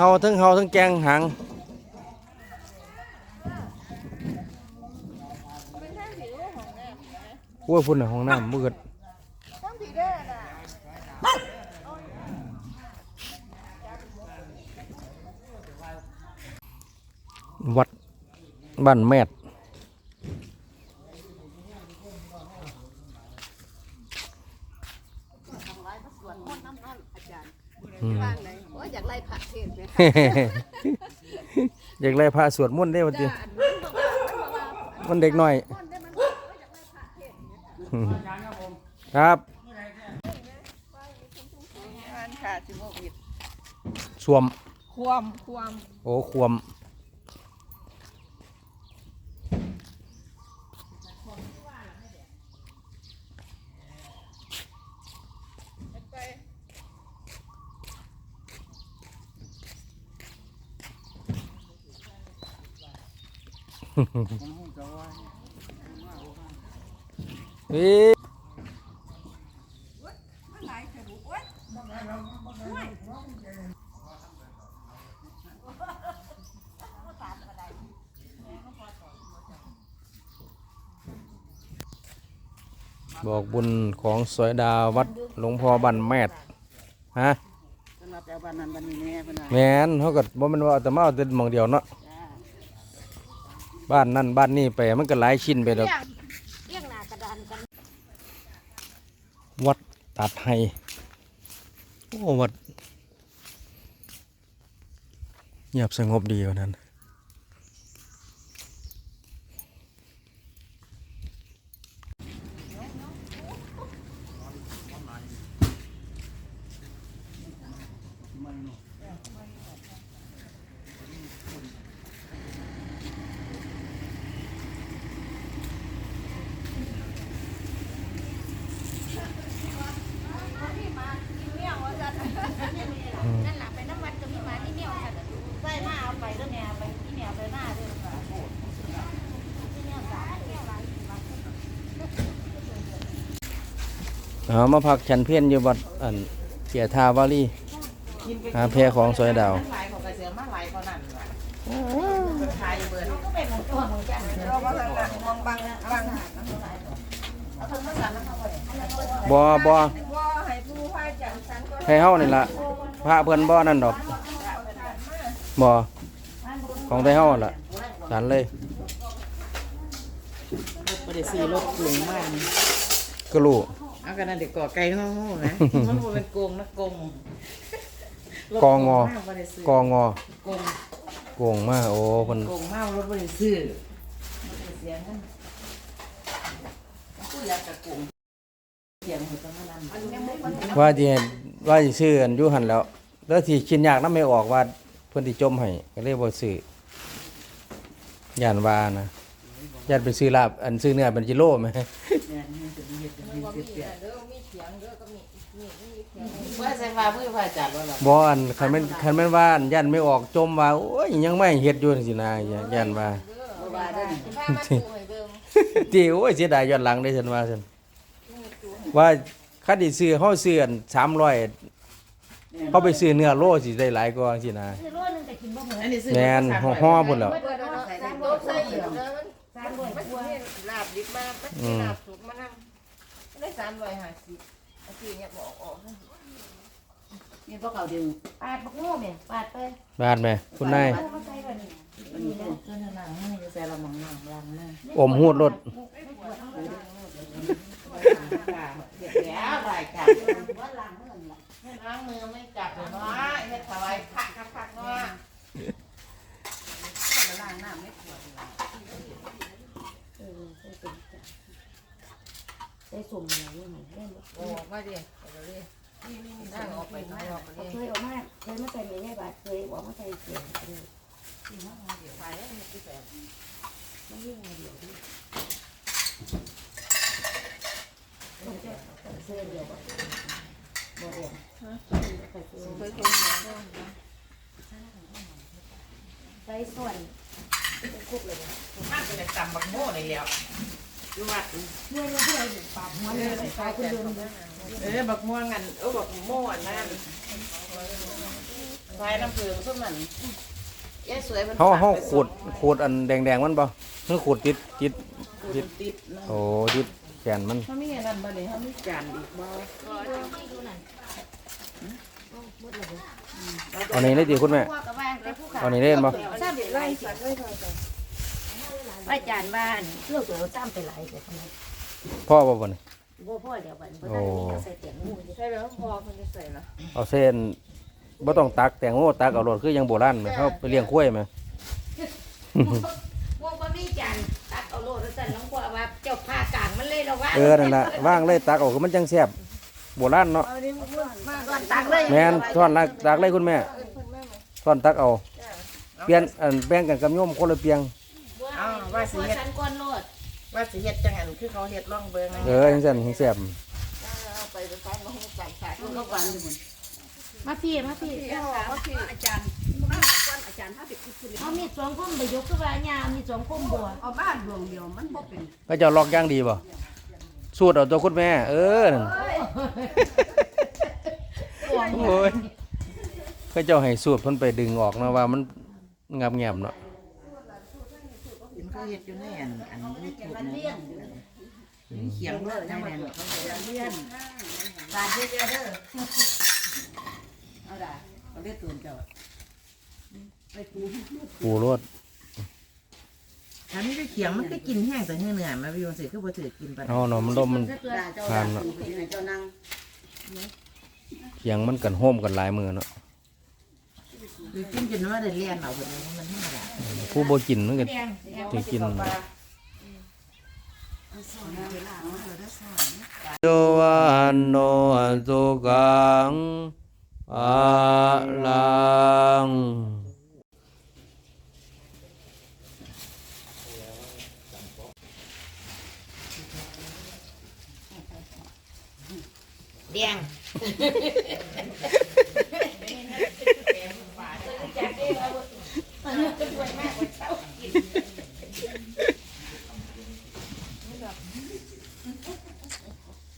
ฮาทั้งเฮาทั้งแกงหาง เป็นทางผิวของแม่ โอ้ยพุ่นน่ะห้องน้ำมืด ทางผีเด้อน่ะ วัดบ้านแมด ทำร้ายพระสวนมนต์น้ำนั่นอาจารย์ อืม ว่างไหนโ อ้ยอยากไล่ผักเทศเนี่ยอยากไล่พระสวดมนต์ได้วันทีจ้าอันนั้นบอกว่ามันบอกว่ามันเด็กน้อยมนต์ได้มันโอ้ยอยากไล่ผักเทศเนี่ยครับงานค่ะสิบหกวิดสวม ความความโอ้ ควม เอ๊ะมันหลายเถอะบุโอ้ยบอกบุญของสวยดาววัดหลวงพ่อบ้านแมดฮะแมนเขาก็บ่แมันว่าแต่มาเอาแต่หมองเดียวเนาะ บ้านนั่นบ้านนี้ไปมันก็หลายชิ้นไปดอกเลี้ยงเลี้ยงหน้ากระดานกันวัดตัดไห้โอ้วัดเงียบสงบดีกว่านั้นอืม นั่นล่ะไปน้ำวัดก็มีหมาที่แมวค่ะใส่มาเอาไปเด้อแม่ไปที่แมวไปหน้าเด้อค่ะที่แมวสามแมวหลายสิบบาท เอามาพักฉันเพี้ยนอยู่วัดอันเกียรทาวารีหาแพรของสวยดาวหลายของกระเสือยกว่านั้นล่ะขายเบิดก็เป็นของตัวของจันเราก็ทางนั้นมองบังบังเอาเพิ่นมาสั่นแล้วบ่ได้บ่บ่ว่าให้เฮานี่ล่ะพระเพิ่นบ่นั่นดอกบ่ของไทเฮาล่ะสันเลยบ่ได้ซื้อรถเก๋งมากก็รู้ เอากันนั่นเด็กก่อไก่ห้องๆนะ มันบ่เป็นโกงนะโกงกองอบ่ได้ซื้อกองอโกงโกงมาโอ้เพิ่นโกงมากรถบ่ได้ซื้อบ่ได้เสียเงินผู้อยากจะโกงเสียงหัวจะมานำว่าสิว่าสิซื้ออันอยู่หั่นแล้ว แล้วที่คิดยากนำไม่ออกว่าเพิ่นสิจมให้ก็เลยบ่ซื้อย่านว่านะ ย่านไปซื้อลาบอันซื้อเนื้อเป็นกิโลไหมเนี่ยนี่จะมีเฮ็ดเป็นเฮ็ดเสียว่าใส่ฟ้ามือฟ้าจัดว่าล่ะบ่อันคันแม่นคันแม่นว่าอันย่านไม่ออกจมว่าโอ้ยยังไม่เฮ็ดอยู่จังซี่นะย่านว่าบ่ว่าเด้อนี่พามาปูให้เบิ่งที่โอ้ยเสียดายย้อนหลังได้ฉันว่าฉันว่าคันสิซื้อเฮาซื้ออัน300เขาไปซื้อเนื้อโลสิได้หลายกว่าจังซี่นะอันนี้ซื้อแม่นห่อๆพุ่นแล้วเปิดเนาะสามโลใส่อยู่เด้อมันสามร้อยมันสิมีลาบ ดิบมามันสิลาบสุกมานำได้สามร้อยห้าสิบอาทิตย์เนี่ยบอกออกนี่พวกเขาดึงปาดบักโง่แม่ปาดไปบ้านแม่คุณนายเอามาใส่บัดนี้อันนี้ก็เพิ่นนั่งให้ใส่ละมังนั่งล้างหน้าอมหูดรถเดี๋ยวแล้วรายการล้างมือไม่จับเลยเนาะเฮ็ดถวายคักคักคักเนาะล้างน้ำไม่ขวด ได้สุ่มอะไรอยู่นี่เล่นบ่โอ้มาดิเดี๋ยวดินั่งออกไปข้างนอกเอาเคยออกมาเคยมาใส่ในบาทเคยออกมาใส่เสียงเลยถ่ายแล้วมันคือแบบมันยิ่งเดียวดิผมจะเสื้อเดียวบ่บ่เดียวเคยเคยใส่ส่วนคุกเลยมากเป็นจำบักโม่เลยแล้ว อยู่วัดเพื่อนเพื่อนปาดหัวเลยใส่คุณเดินเออบักม่วงกันเออบักโม่อันนั้นปพายน้ำเพิงส้มนั่นยายสวยมันเฮาเฮาขูดขูดอันแดงๆมันบ่เฮาขูดติดติดติดติดนะโอ้ติดแกนมันเขามีอันนั้นบ่เนี่ยเขามีจานอีกบ่เอานี่เลยติคุณแม่พวกกับบ้านไปผู้ขาเอานี่เล่นบ่ซ้ำไปไล่สัตว์ไว้เถอะว่าจานบ้านเลือกตัวซ้ำไปหลายแต่ทำไมพ่อบ่บ่นี่บ่พ่อเดี๋ยวบัดบ่ได้มีใส่เตียงงูใช่แล้วพอมันจะใส่ละเอาเส้นบ่ต้องตักแตงโมตักเอาโลดคือยังโบราณแม่เขาไปเลี้ยงกล้วยแม่พวกบ่มีจานตักเอาโลดแล้วสั่นน้องกว่าว่าเจ้าผ้ากลางมันเลยเราว่าเออนั่นล่ะว่างเลยตักเอาคือมันจังแซ่บโบราณเนาะก่อนตักเลยแม่นท่อนลักตักเลยคุณแม่ท่อนตักเอาเปลี่ยนอันแบ่งกันกับโยมคนละเปียงอ้า วว่าสิหัวเฮ็ดฉันก่อนโลดว่าสิเฮ็ดจังอันคือเขาเฮ็ดร่องเบิ่งเออจังซั่นจังแซ่บเอาไปไปฟังมาให้ใส่ใส่เขาฟันดูมันมาพี่มาพี่ว่าคืออาจารย์มาก่อนอาจารย์ถ้าเป็นคุณเอามีสองคมไปยกคือว่าญามีสองคมบัวเอาบ้านดวงเดียวมันบ่เป็นก็เจะลอกอย่างดีบ่สูตรเอาตัวคุณแม่ เออนั่นโอ้ยก็เจ้าให้สูตรเพิ่นไปดึงออกนะว่ามันงับแงบเนาะ เห็นเขาเฮ็ดอยู่ในอันอันยูทูบนะเขียงเลิศแน่ๆเนาะเขาเรียนบาดเดียวเด้อเอาได้เขาเรียกตัวเจ้าไปปูปูรดอันนี้ก็เขียงมันก็กินแห้งแต่เนื้อเนื้อมาวิวสิคือบ่ถือกินปานเอาเนาะมันดมมันได้เจ้าทานเนาะปูไปที่ไหนเจ้านั่งเคียงมันกันโฮมกันหลายมือเนาะคือกินจนว่าได้เลียนเอาเพิ่นมันธรรมดา ผู้บ่กินมันก็แดงจะกินโยวานโนสุขังอาลังแดง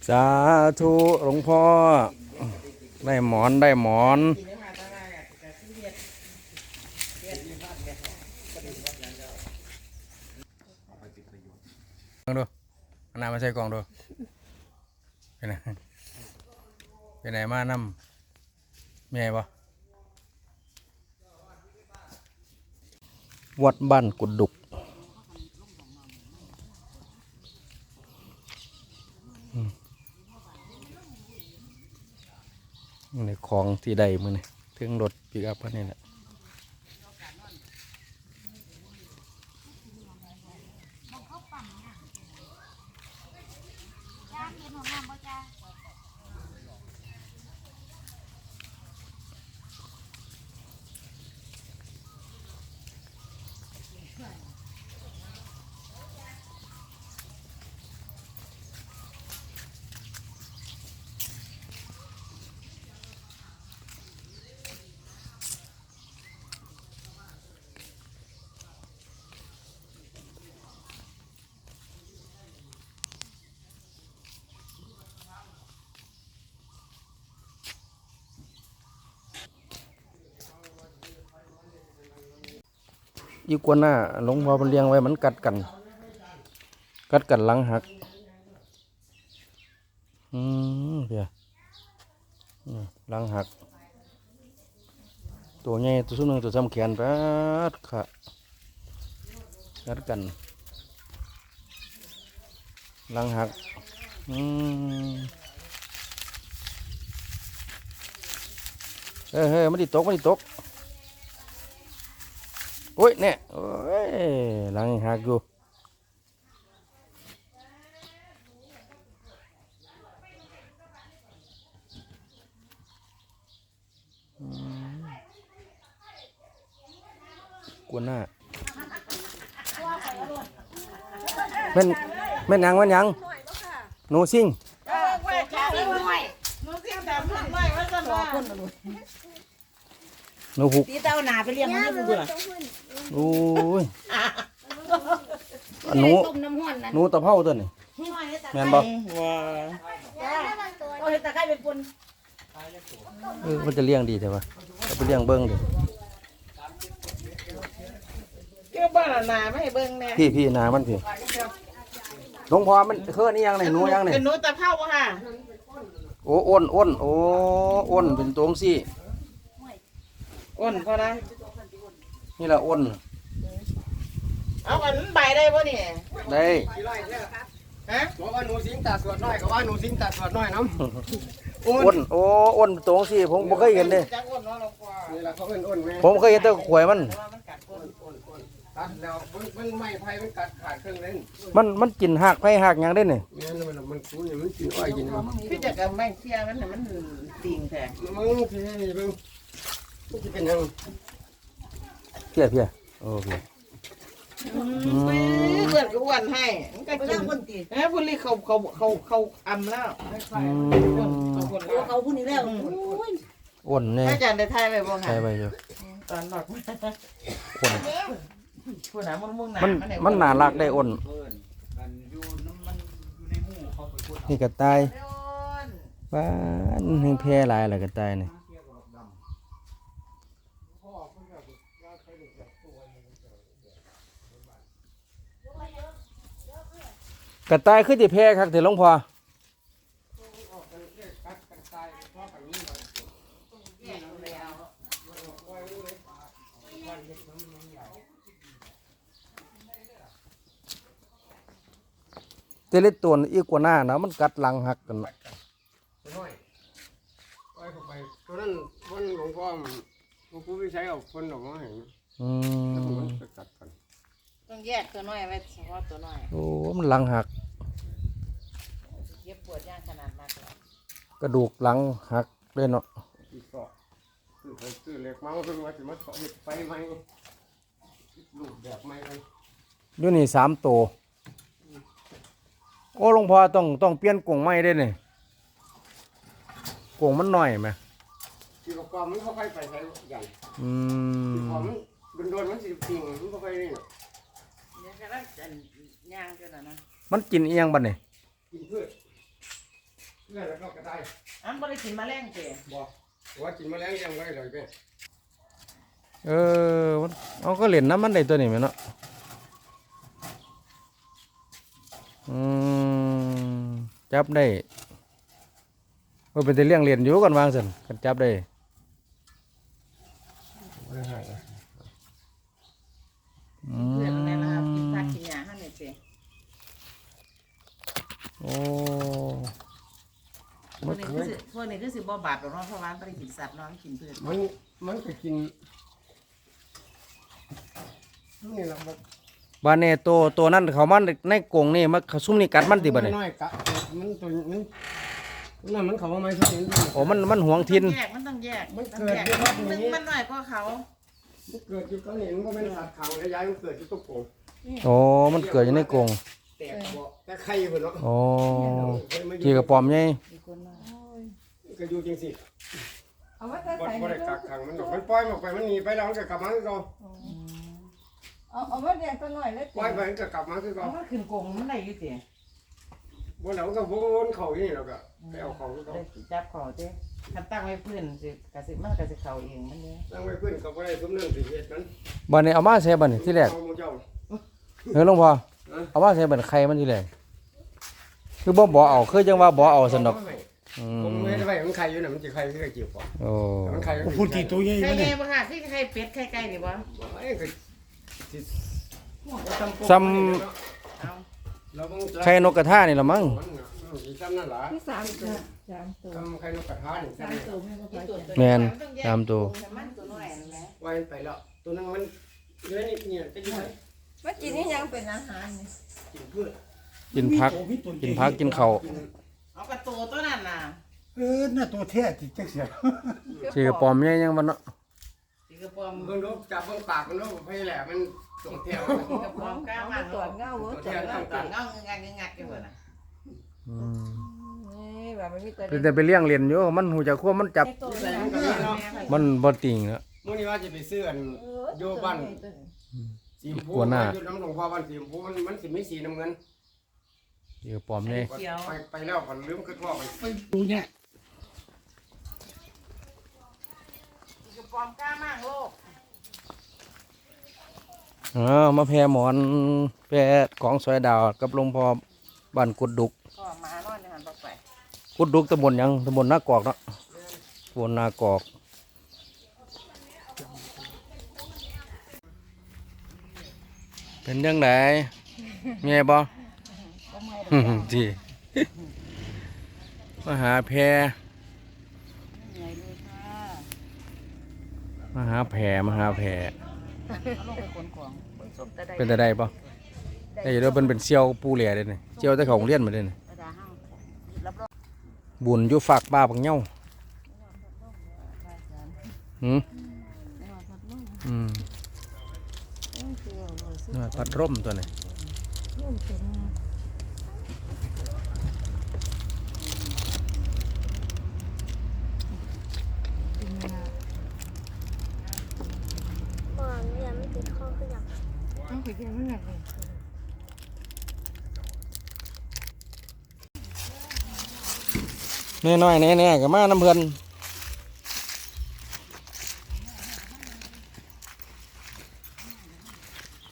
สาธุหลวงพ่อ ได้หมอนได้หมอน ลองดูเอาน้ำมาใส่กล่องดูเป็นไงเป็นไหนมาน้ำมีไงบ่วัดบ้านกุดดุก ในของที่ใดมือนี่ถึงรถปิกอัพคันนี้แหละ อีกวนหน้าหลวงพ่อมันเลี้ยงไว้มันกัดกัน กัดกันหลังหัก อืมเพียหลังหัก ตัวใหญ่ตัวสุดหนึ่งตัวซ้ำแขนป๊ดค่ะกัดกันหลังหัก อืมเฮ้ยเฮ้ยมันดิตกมันดิตก โอ้ยเนี่ยโอ้ยหลังหักอยู่กวนหน้าแม่นแม่นยังแม่นยังหนูซิ่งหนูหุกตีเต้าหนาไปเลี้ยงมันได้บ่เบื่อ โอ้ยอันหนูต้มน้ำห้อนนั่นหนูตะเภาตัวนี่แม่นบ่ว้าโอ้ยตะไคร้เป็นปุ่นเออมันจะเลี้ยงดีใช่ปะเอเอาไปเลี้ยงเบิ่งดิเกี่ยวบ้านนาไม่ให้เบิ่งแน่พี่พี่นามันพี่หลวงพ่อมันเคลื่อนนี่ยังนี่หนูยังนี่เป็นหนูตะเภาบ่ค่ะโอ้อ้นอ้นโอ้อ้นเป็นตัวซี่อ้นพอได้ นี่ละอ้นเอาอันใบได้บ่นี่ได้ฮะบอกว่าหนูสิงตาสวดน้อยก็ว่าหนูสิงตาสวดน้อยน้ำอ้นโอ้อ้นเป็นตัวซี่ผมบ่เคยเห็นเด้จักอ้นเนาะหลวงพ่อนี่แหละเขาเป็นอ้นแม่ผมเคยเห็นแต่ขวยมันแต่ว่ามันกัดก้นอ้นอ้นตัดแล้วมันมันไม่ไผ่มันกัดขาดเครื่องเล่นมันมันกินหักไผหักหยังได้นี่แม่นมันมันกูนี่มันกินอ้อยกินมันพี่จะกับแม่งเชียมันน่ะมันติ่งแท้มึงพี่นี่เบิ่งมันสิเป็นหยัง เพียเพียโอ้เพียเพื่อนก็อ้วนให้มันก็ไปกินั่นงคนตีเอ้พุ่นนี่เขาเขาเขาเขาอำแล้วอืมเขาคนตัวเขาพูดนี่แล้วโอ้ยอ้นแน่อาจารย์ได้ทายไปบ่ค่ะใช่ไปอยู่ตอนหลอกอ้นผู้หนามุ่งมุ่งหนามันได้มันน่ารักได้อ้นนี่กระต่ายบ้านหึงแพร่หลายล่ะกระต่ายนี่ กระต่ายคือสิแพร่คักเถอะหลวงพ่อเตลิดตัวอีกกว่าหน้านะมันกัดหลังหักกันน่ะน้อยอ้อยเข้าไปตัวนั้นวันหลวงพ่อหลวงปู่วิชัยเอาคนออกมาให้อืแล้วมมันจะกัดกัน ต้องแยกตัวน้อยไว้เฉพาะตัวน้อย โอ้ มันหลังหัก ปวดย่างขนาดมากเลยกระดูกหลังหักเลยเนาะอีกสอบคือไปซื้อเหล็กมาเพิ่งว่าสิมาเฮ็ดไฟใหม่รูปแบบใหม่กันอยู่นี่สามตัวโอ้หลวงพ่อต้องต้องเปลี่ยนกรงไม้ได้เนี่ยกรงมันหน่อยไหมที่ประกอบมันบ่ค่อยไปใช้ใหญ่อืที่มพอมันโดนๆมันสิปิงมันบ่ค่อยนี่หรอกเนี่ยวกำลังจะย่างกันนะนะมันกินเอียงบัดนี่กินพืช เพื่อแล้วก็กระต่ายอันบ่ได้กินแมลงเจ๋บอกว่ากินแมลงยังไงเลยแม่เออมันเอาก็เล่นน้ำมันได้ตัวนี้ไหมเนาะอืมจับได้ว่าเป็นแต่เลี้ยงเรียนอยู่ก่อนวางสินกันจับได้ไม่ให้นะอืเพื่อนเนี่ยนะครับกินผักมกินหญ้าให้เนี่ยเจ๋โอ้ พวกนี้คือสิพวกนี้คือสิบ่บาดหรอกเนาะเพราะว่าบ่ได้กินสัตว์เนาะมันกินพืชมันมันก็กินนี่แหละมันบานเนตัวตัวนั้นเขามันในกรงนี่มันเขาซุ่มนี่กัดมันติบัดนี่น้อยกะมันตัวมันนั่นมันเขาว่าไม่สุดนี่โอ้มันมันหวงทินแยกมันต้องแยกมันเกิต้องดแยกอยู่รอบนี้นึงมันน้อยกว่าเขา มันเกิดอยู่ตอนนี้มันก็เป็นสัตว์ขังแล้วย้ายมันเกิดอยู่ตุ๊กโป่งโอ้มันเกิดอยู่ในกรงแตกบ่แต่ไข่อยู่เนาะโอ้เคยมาอกี่ยู่กระปอมใหญ่ ก็อยู่จริงสิเอาไว้ใส่บ่ใส่บ่ได้กักขังมันดอกมันปล่อยมันออกไปมันหนีไปแล้วมันก็กลับมาคือเก่าเอาเอาไว้เลี้ยงตัวน้อยเลยปล่อยไปมันก็กลับมาคือเก่ามันขึ้นกงมันได้อยู่เจ๋บนแล้วมันก็วนเข้าอยู่นี่แล้วก็ไปเอาของคือเก่าได้จับเขาเจ๋คันตั้งไว้พื้นสิกะสิมันกะสิเข้าเองมันเนี่ยตั้งไว้ขึ้นก็บ่ได้สมเรื่องสิเฮ็ดนั้นบานนี้เอามาใส่บัดนี่ที่แรกเอาหมู่เจ้า เฮ้ยหลวงพ่อเอามาใส่บัดไข่มันที่แรกคือบ่บ่เอาคือจังว่าบ่เอาสนดอกอืผมม ไม่ได้ไปมันไข่อยู่น่ะมันสิไข่คือไข่เจียวก่อนโอ้มันไข่พูดกี่ตัวใหญ่ไข่มาไงเนี่ยบ่ค่ะคือไข่เป็ดไข่ไก่นี่บ่ไอ้ก็สิซ้เอาเราต้องำไข่นกกระทานี่ละมั้งมันน่ะมันสิซ้ำนั่นล่ะที่สามตัวสามตัวทำไข่นกกระทานี่สามตัวแม่ก็พอใจแมนตามตัวมันตัวน้อยนั่นแหละไว้ไปแล้วตัวนั้นมันเนื้อนี่เนี่ยจะอยู่ไหนเมื่อกี้นี่ยังเป็นอาหารนี่กินพืชกินผัก กินผักกินข้าวกินเอากระตัวตัวนั้นน่ะ เออน่าตัวแท้จิจักเสียสิกระปอมใหญ่ยังมันเนาะสิกระปอมเบิ่งดูจับเบิ่งปากมันดูไปแหละมันตรงแถวสิกระปอมกล้าเอามัมานตรวจเงาเว้ยตรวจเงาตัดเงางักงักอยู่น่ะอืมนี่แบบมันมีตัวแต่ไปเลี้ยงเรียนอยู่มันหูจักควบมันจับตัวใส่นี้มันก็มีเนาะมันบ่ติงเนาะมื้อนี้ว่าจะไปซื้ออันโยบ้านสีชมพูหัวหน้าอยู่น้ำหลวงพ่อบ้านสีชมพูมันมันสิมีสีน้ำเงินสิกระปอมใหญ่ไปไปแล้วก็ลืมขึ้นว่าไปดูเนี่ย กระ ปปลอมกล้ามากโลกเออมาแพรหมอนแพรของสอยดาวกับหลวงพ่อบ้านกุดดุกก็มานอนในหันไปกุดดุกตำบลหยังตำบลนากอกเนาะตำบลนากอกเป็นยังไงเมียบ่จีมาหาแพร เหนื่อยเลยค่ะ มาหาแพรมาหาแพรเอาลงไปขนของส้มตะไดเป็นแต่ได้ปะได้อยู่แล้วเป็นเป็นเซียวปูเหล่เลยนี่เซียวแต่ของเลี้ยนมาเลยนี่กระดาห้างรับรองบุญอยู่ฝากบ้าปังเง่าหืมอืมนวดพัดร่มตัวนี้ ก่อนเนี่ยไม่ติดข้อขยับ แน่น้อยแน่แน่กับมาน้ำเพื่อน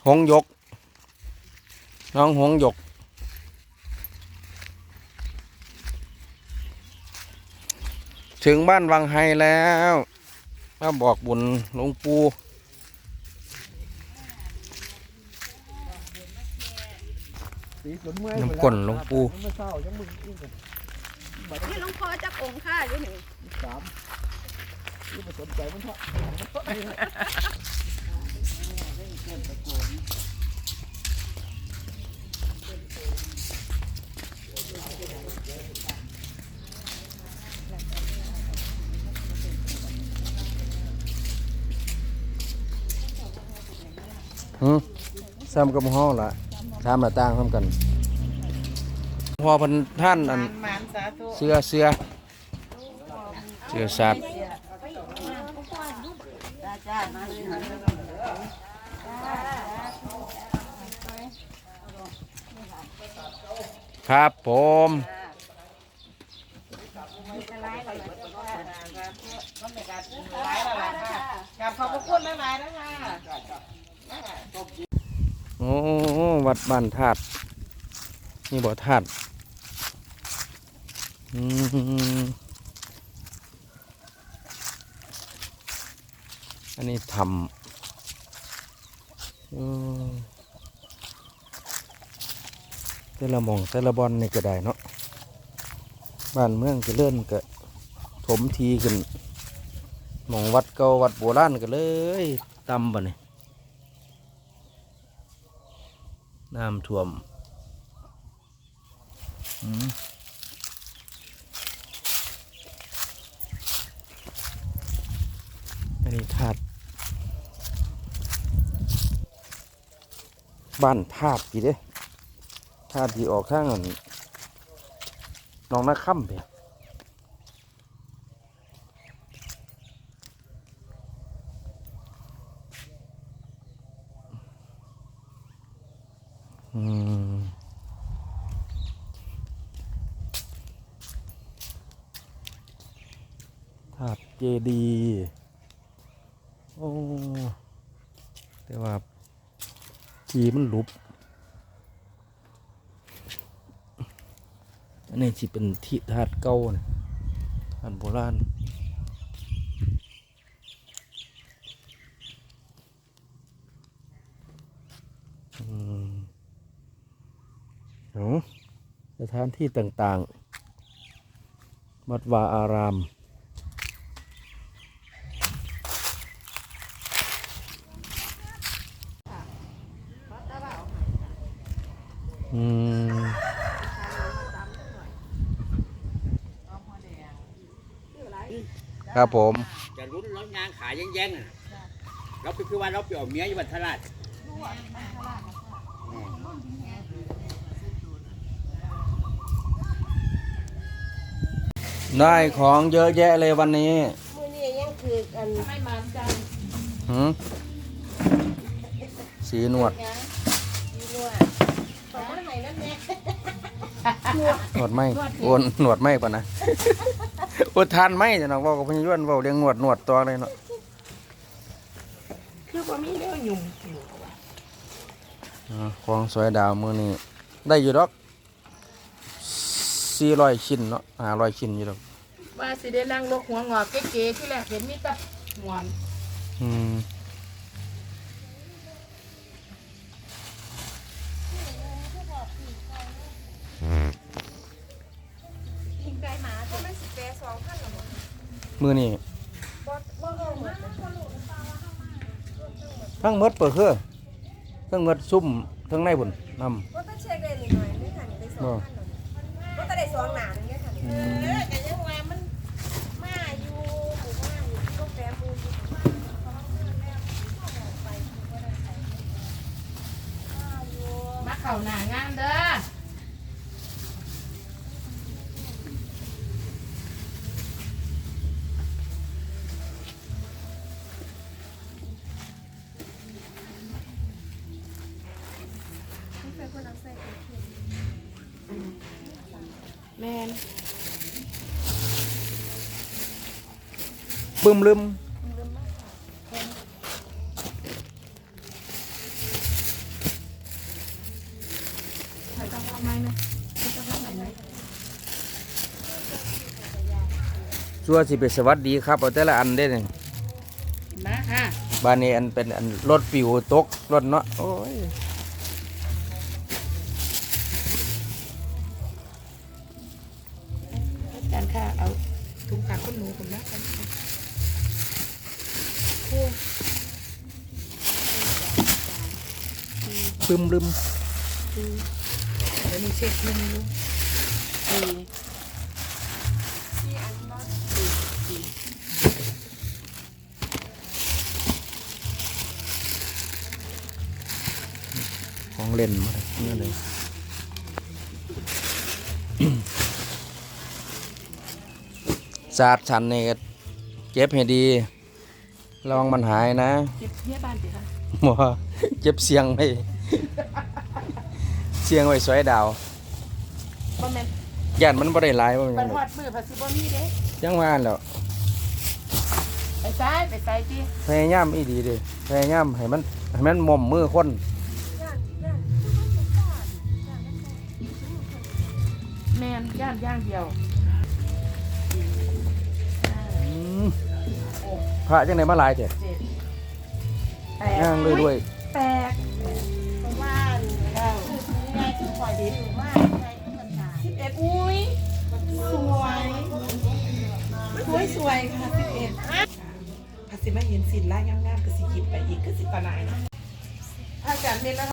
หงยก น้องหงยก ถึงบ้านวังไฮแล้ว มาบอกบุญหลวงปู่ สีส นเมื่อยน้ำก้นหลวงปู่ไม่เศร้ายังมึงยิ่งกันนี่หลวงพ่อจักองค์ค่าอยู่นี่สามนี่มาสนใจมันเถอะหืมซ้ำกับห้องละ ทำหน้าต่างทำกัน พอเพันท่านอันหมานสาธุเสื้อเสื้อเสื้อสัตว์จ้าจ้ามาเลยครับผมหลายแล้วล่ะค่ะกราบขอบพระคุณหลายๆนะคะ โอ้วัดบ้านธาตุนี่บ่อธาตุอันนี้ทำแต่ละมองแต่ละบอลนี่ก็ได้เนาะบ้านเมืองจะเลื่อนก็ถมทีขึ้นมองวัดเก่าวัดโบราณก็เลยตำบ่เนี่ย น้ำท่วมอันนี้ธาตุบ้านธาตุกี่เด้ธาตุที่ออกข้างอันหน้องนาค่ำเพียอืมธาตุเจดีโอ้แต่ว่าทีมันหลุบอันนี้ที่เป็นที่ธาตุเก่านะธาตุโบราณอือสถานที่ต่างๆ วัดวาอาราม อืม ครับผมจะรุ้นรถงานขายแย่งๆอะเราคือคือว่าเราไปเอาเมียอยู่บันทราชได้ของเยอะแยะเลยวันนี้มื้อนี้ยังคืออันหืมสีหนวดยีนัวขอบคุณให้นั่นแน่ หนวดไหมโอนหนวดไหมป่ะนะโอทานไหมจะน้องเว่ากับพญายวนเว่าเรียงหนวดหนวดตัวเลยเนาะคือว่ามีแนวหยุ่มอยู่อ่าของสวยดาวมื้อนี้ได้อยู่ดอก400ชิ้นเนาะ500ชิ้นอยู่ดอกว่าสิได้นั่งลกหัวงอกเก๋ๆที่แรกเห็นมีแต่หมอนอืม กินไก่หมาตัวมันสิแปรสองพันหรอมั้ง มื้อนี้บ่บ่เออเหมือนมันทั้งหมดเปิดคือทั้งหมดซุ่มทั้งในพุ่นนำบ่ต้องเช็คเลยนิดหน่อยไม่ทันได้สองพันหรอกบ่ต้องได้สองหนานึงเนี่ยค่ะเออแต่ยังว่ามันมาอยู่หมู่บ้านอยู่ก็แปรปูนอยู่บ้านเขาเอาเงินแล้วเขาบอกไปเขาบ่ได้ใช้มาอยู่มาเข่าหน้างานเด้อ งทำไมนะชัวสิไปสวัสดีครับเอาแต่ละอันได้นี่มาค่ะ บ้านนี้อันเป็นอันรถปิวตกรถเนาะโอ้ย ค่ะเอาถุงผักคุณหนูผมนะกันค่ะปึ้มลืมเดี๋ยวนี้เช็คเงินอยู่สี่ที่อันบ้านของเล่นมาาสตร์ฉันนี่ก็เก็บให้ดีระวังมันหายนะเก็บเนี่ยบ้านสิค่ะหมอเก็บเสียงไว้เสียงไว้สวยดาวบ่แม่นย่านมันบ่ได้หลายว่าบัมันนฮอดมือภาษีบ่มีเด้ยังว่าแล้วไปซ้ายไปซ้ายที่พยายามอีดีเด้พยายามให้มันให้มันหม่อมมือคนย่านย่านคือมันสงสารย่านนั่นแหละแม่นย่านย่างเดียว พระจังไดมาหลายเถอะเจ็ดแปดย่างด้วยด้วยแปดเพราะว่าเก้าไงคือปล่อยดิบมากไงคือมันตายสิบเอ็ดอุ้ยสวยสวยสวยค่ะสิบเอ็ดภาษีมาเห็นสินล่างงามๆก็สิหยิบไปอีกก็สิปานายนะอาจารย์เมนแล้ว